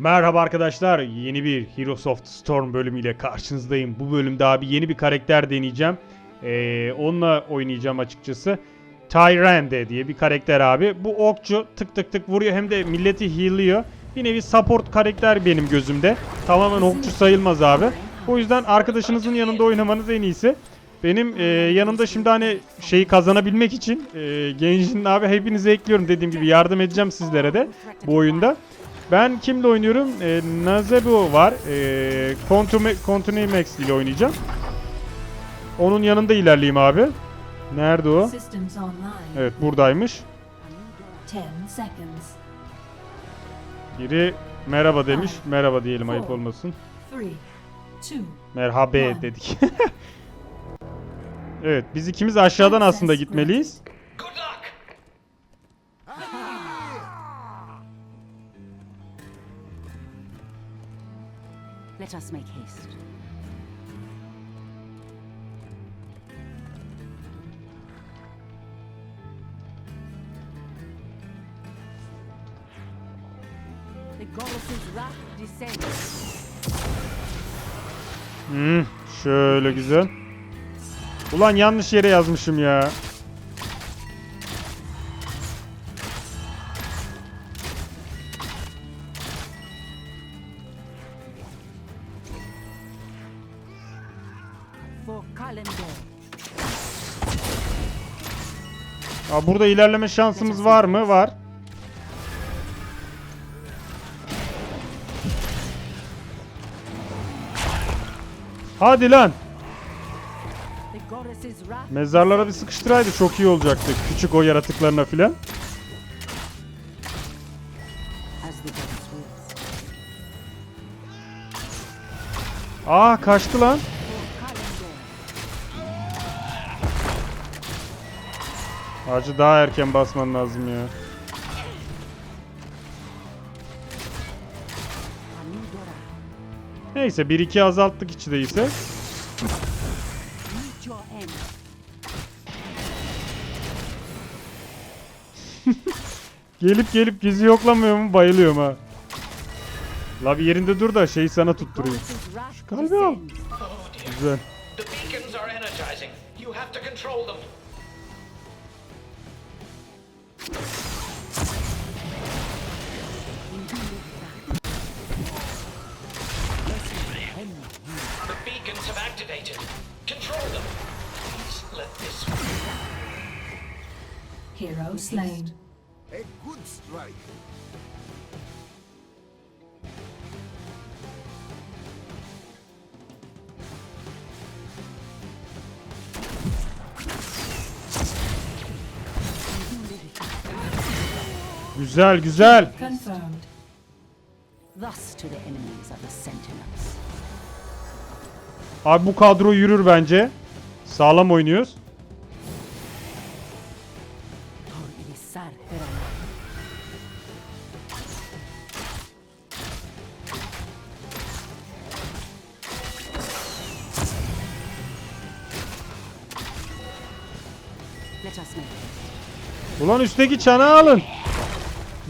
Merhaba arkadaşlar. Yeni bir Heroes of the Storm bölümüyle karşınızdayım. Bu bölümde abi yeni bir karakter deneyeceğim. Ee, onunla oynayacağım açıkçası. Tyrande diye bir karakter abi. Bu okçu tık tık tık vuruyor hem de milleti heal'lıyor. Bir nevi support karakter benim gözümde. Tamamen okçu sayılmaz abi. O yüzden arkadaşınızın yanında oynamanız en iyisi. Benim e, yanımda şimdi hani şeyi kazanabilmek için e, Genjin abi hepinizi ekliyorum dediğim gibi yardım edeceğim sizlere de bu oyunda. Ben kimle oynuyorum? E, Nazebu var. E, Continuimax ile oynayacağım. Onun yanında ilerleyeyim abi. Nerede o? Evet buradaymış. 10 seconds. Biri merhaba demiş. Merhaba diyelim ayıp olmasın. 3, 2, Merhabe dedik. evet biz ikimiz aşağıdan aslında gitmeliyiz. Let us make haste. The goddess's wrath descends. Hmm, şöyle güzel. Ulan yanlış yere yazmışım ya. Aa, burada ilerleme şansımız var mı? Var. Hadi lan. Mezarlara bir sıkıştıraydı çok iyi olacaktı. Küçük o yaratıklarına filan. Aa kaçtı lan. Ağacı daha erken basman lazım ya. Neyse 1-2 azalttık içi değilse. Gelip gelip gizli yoklamıyor mu bayılıyorum ha. La bir yerinde dur da şeyi sana. Goddess's wrath kalbi al. Güzel. The beacons are energizing. You have to control them. The beacons have activated. Control them. Please let this hero slain. A good strike. Güzel güzel. Confirmed. Thus to the enemies of the sentinels. Abi bu kadro yürür bence. Sağlam oynuyoruz. Ulan üstteki çanağı alın.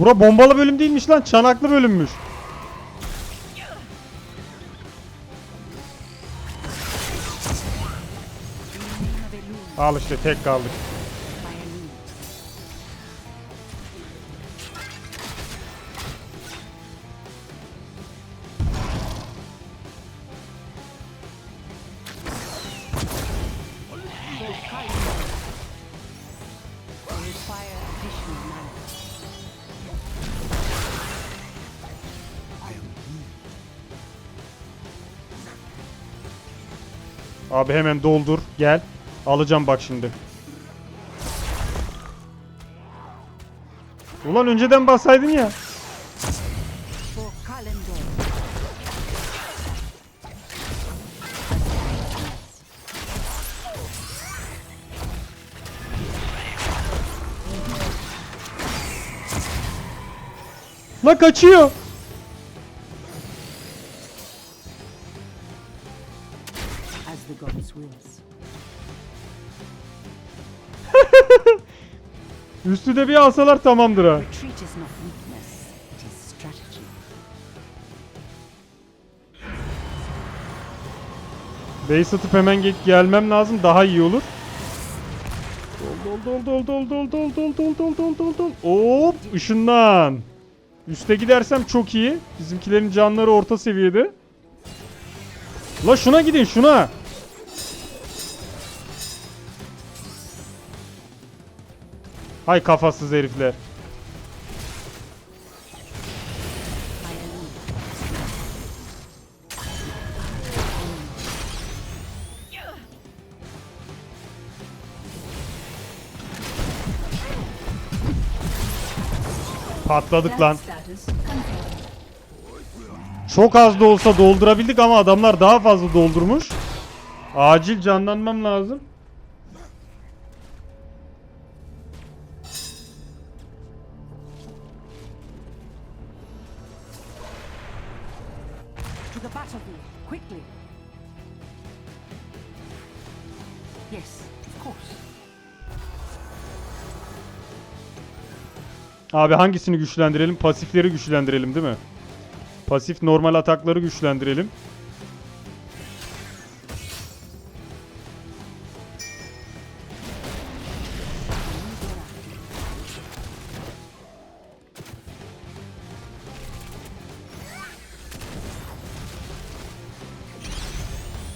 Bura bombalı bölüm değilmiş lan. Çanaklı bölümmüş. Al işte tek kaldık. Abi hemen doldur. Gel. Alacağım bak şimdi. Ulan önceden bassaydın ya. La kaçıyor. Üstüde bir alsalar tamamdır ha. Base atıp hemen gelmem lazım daha iyi olur. Dol dol dol dol dol dol dol dol dol dol dol dol dol. Hop ışından. Üste gidersem çok iyi. Bizimkilerin canları orta seviyede. La şuna gidin şuna. Hay kafasız herifler. Patladık lan. Çok az da olsa doldurabildik ama adamlar daha fazla doldurmuş. Acil canlanmam lazım. Abi hangisini güçlendirelim? Pasifleri güçlendirelim değil mi? Pasif normal atakları güçlendirelim.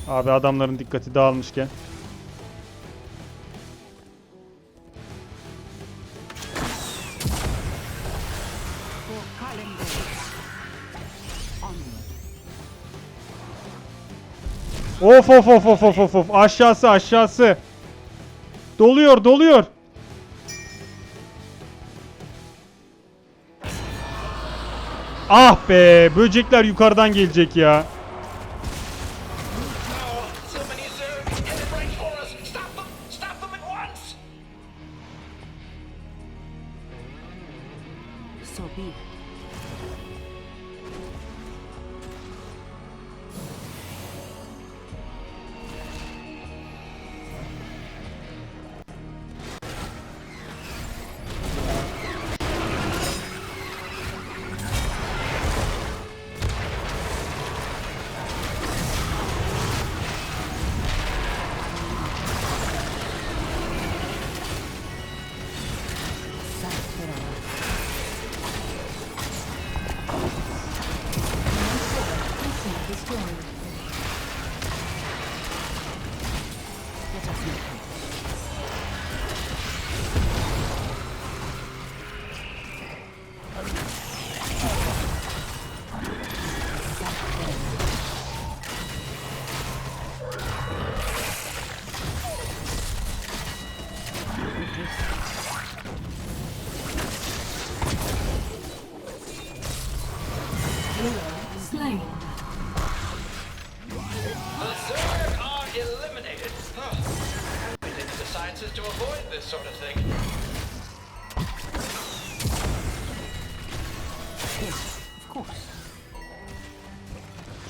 Abi adamların dikkati dağılmışken. Of of of of of of of aşağısı aşağısı. Doluyor doluyor. Ah be böcekler yukarıdan gelecek ya.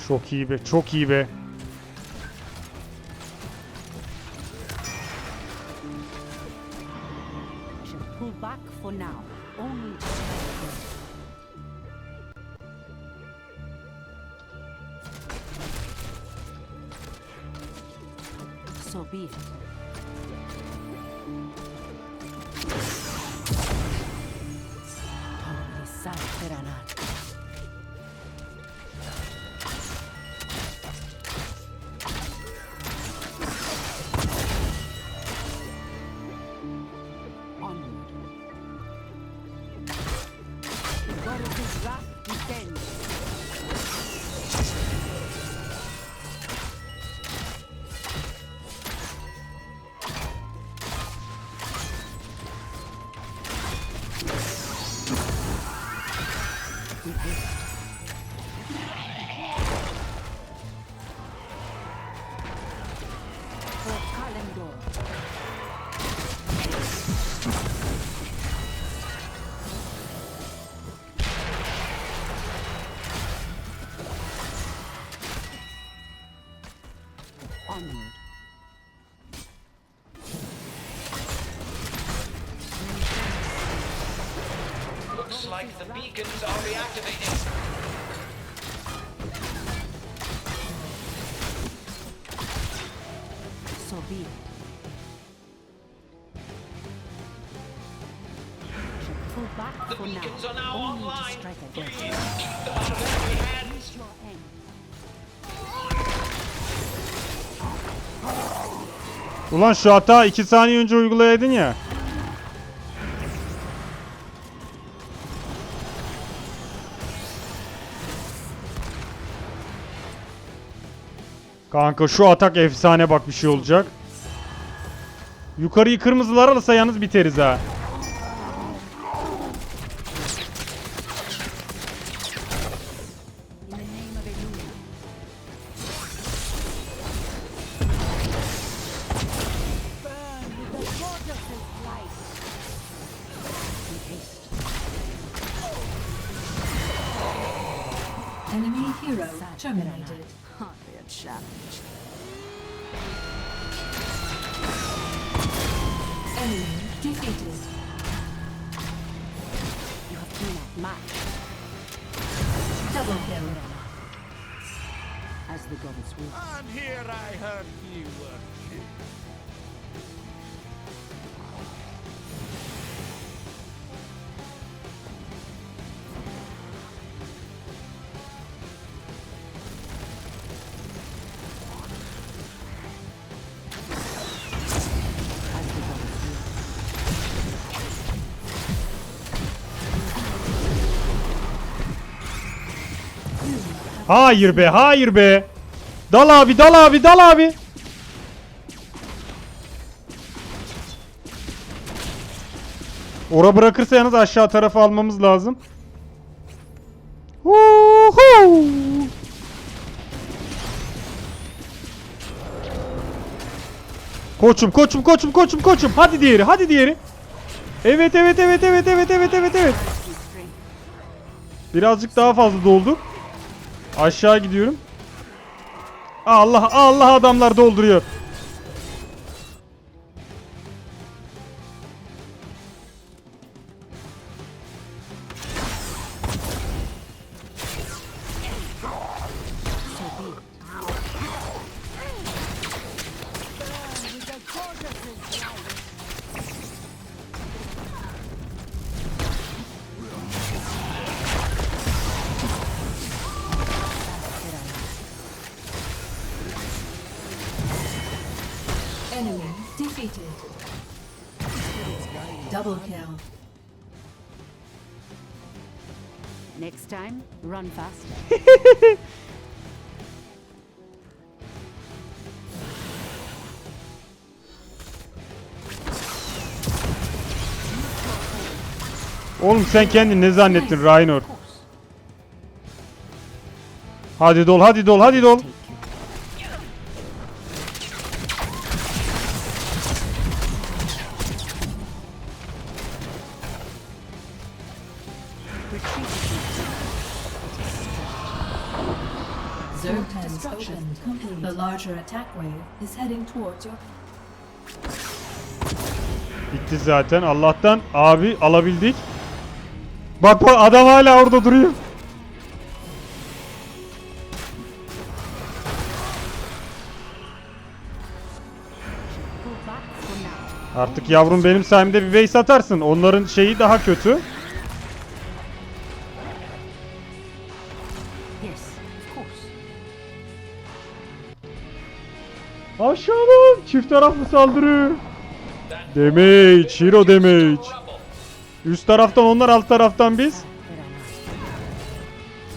Çok iyi be çok iyi be. Pull back for now, only Onward. Looks like the beacons are reactivating. So be it. Ulan şu hata 2 saniye önce uygulayaydın ya. Kanka şu atak efsane bak bir şey olacak. Yukarıyı kırmızılar alırsa yalnız biteriz ha. Defeated. You have been outmatched, Double kill. as the goddess will. And here I heard you were Hayır be, hayır be. Dal abi, dal abi, dal abi. Ora bırakırsa yalnız aşağı tarafa almamız lazım. Huhu! Koçum, koçum, koçum, koçum, koçum. Hadi diğeri, hadi diğeri. Evet, evet, evet, evet, evet, evet, evet, evet. Birazcık daha fazla dolduk. Aşağı gidiyorum. Allah Allah adamlar dolduruyor. Defeated. Double kill. Next time, run faster. Oğlum sen kendini ne zannettin Raynor? Hadi dol, hadi dol, hadi dol. Bitti zaten. Allah'tan abi alabildik. Bak bak adam hala orada duruyor. Artık yavrum benim sayemde bir base atarsın. Onların şeyi daha kötü. Çift taraflı saldırı. Damage, hero damage. Üst taraftan onlar, alt taraftan biz.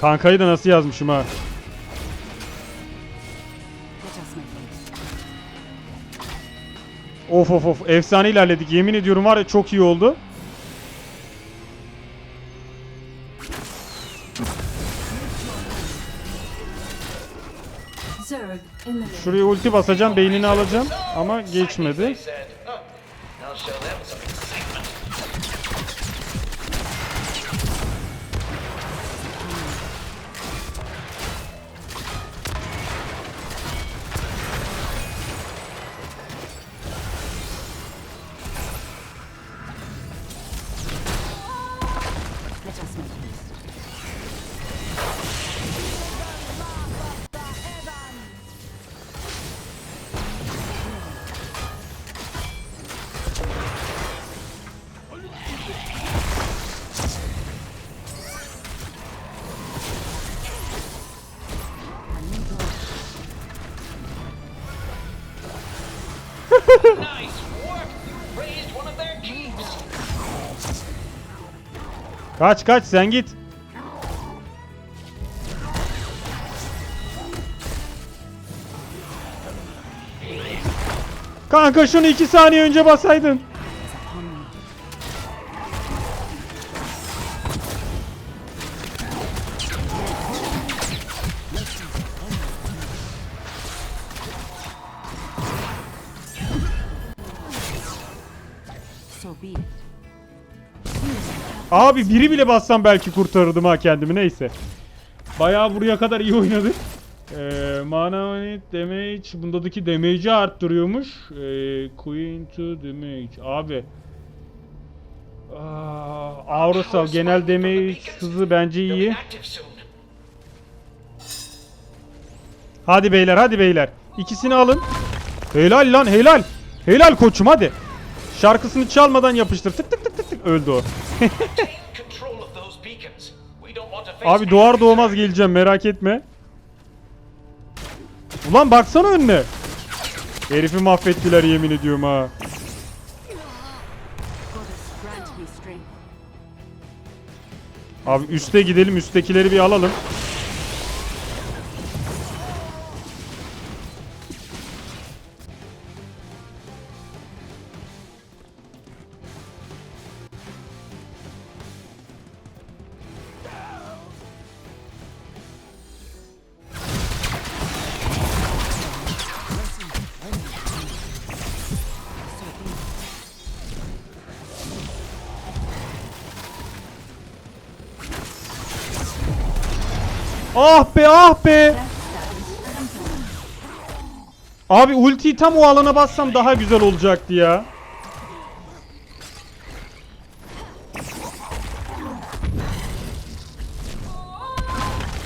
Kankayı da nasıl yazmışım ha. Of of of efsane ilerledik. Yemin ediyorum var ya çok iyi oldu. Şuraya ulti basacağım, beynini alacağım ama geçmedi. Kaç kaç sen git. Kanka şunu iki saniye önce basaydın. Abi biri bile bassam belki kurtarırdım ha kendimi neyse. Bayağı buraya kadar iyi oynadık. Ee, mana damage bundaki damage'i arttırıyormuş. Ee, Queen to damage. Abi. Aa, Aurosal genel damage hızı bence iyi. Hadi beyler hadi beyler. İkisini alın. Helal lan helal. Helal koçum hadi. Şarkısını çalmadan yapıştır. Tık tık tık tık tık. Öldü o. Abi doğar doğmaz geleceğim merak etme. Ulan baksana önüne. Herifi mahvettiler yemin ediyorum ha. Abi üste gidelim üsttekileri bir alalım. Ah be ah be. Abi ultiyi tam o alana bassam daha güzel olacaktı ya.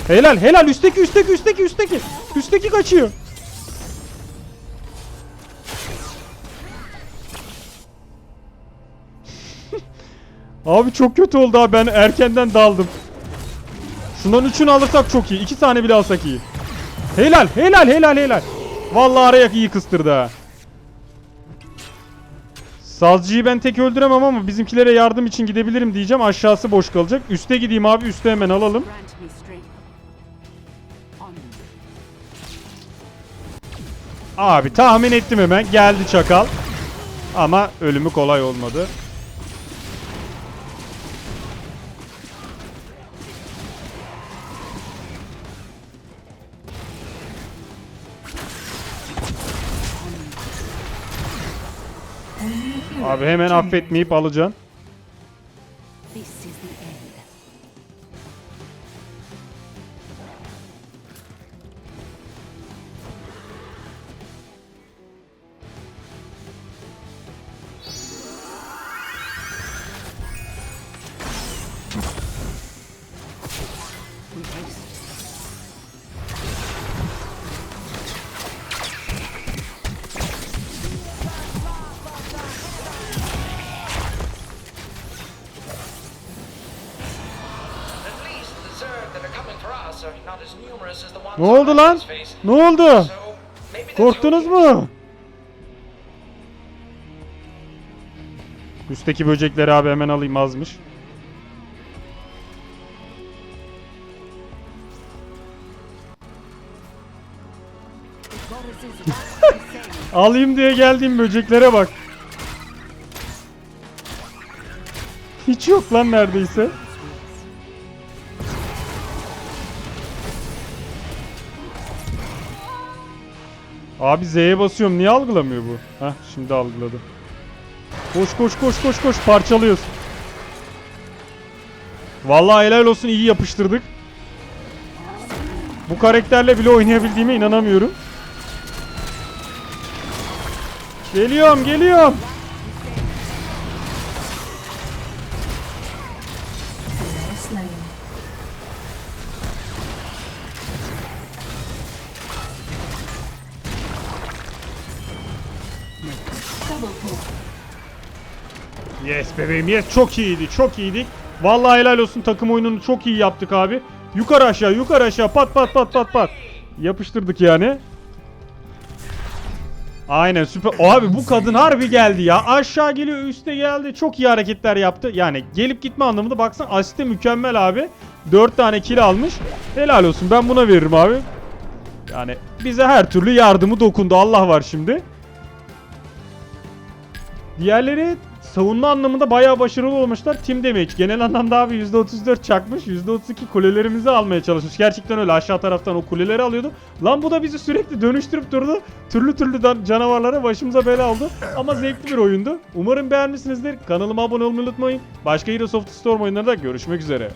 Helal helal üstteki üstteki üstteki üstteki. Üstteki kaçıyor. Abi çok kötü oldu abi ben erkenden daldım. Şundan üçünü alırsak çok iyi. İki tane bile alsak iyi. Helal, helal, helal, helal. Vallahi araya iyi kıstırdı ha. Sazcıyı ben tek öldüremem ama bizimkilere yardım için gidebilirim diyeceğim. Aşağısı boş kalacak. Üste gideyim abi. Üste hemen alalım. Abi tahmin ettim hemen. Geldi çakal. Ama ölümü kolay olmadı. Abi hemen affetmeyip alacaksın. Ne oldu lan? Ne oldu? Korktunuz mu? Üstteki böcekleri abi hemen alayım azmış. Alayım diye geldiğim böceklere bak. Hiç yok lan neredeyse. Abi Z'ye basıyorum. Niye algılamıyor bu? Heh şimdi algıladı. Koş koş koş koş koş parçalıyoruz. Vallahi helal olsun iyi yapıştırdık. Bu karakterle bile oynayabildiğime inanamıyorum. Geliyorum geliyorum. Yes bebeğim yes çok iyiydi çok iyiydik. Vallahi helal olsun takım oyununu çok iyi yaptık abi. Yukarı aşağı yukarı aşağı pat pat pat pat pat. Yapıştırdık yani. Aynen süper. Abi bu kadın harbi geldi ya. Aşağı geliyor üste geldi. Çok iyi hareketler yaptı. Yani gelip gitme anlamında baksan asiste mükemmel abi. 4 tane kill almış. Helal olsun ben buna veririm abi. Yani bize her türlü yardımı dokundu. Allah var şimdi. Diğerleri savunma anlamında bayağı başarılı olmuşlar. Team damage genel anlamda abi %34 çakmış. %32 kulelerimizi almaya çalışmış. Gerçekten öyle aşağı taraftan o kuleleri alıyordu. Lan bu da bizi sürekli dönüştürüp durdu. Türlü türlü canavarlara başımıza bela oldu. Ama zevkli bir oyundu. Umarım beğenmişsinizdir. Kanalıma abone olmayı unutmayın. Başka Heroes of the Storm oyunlarında görüşmek üzere.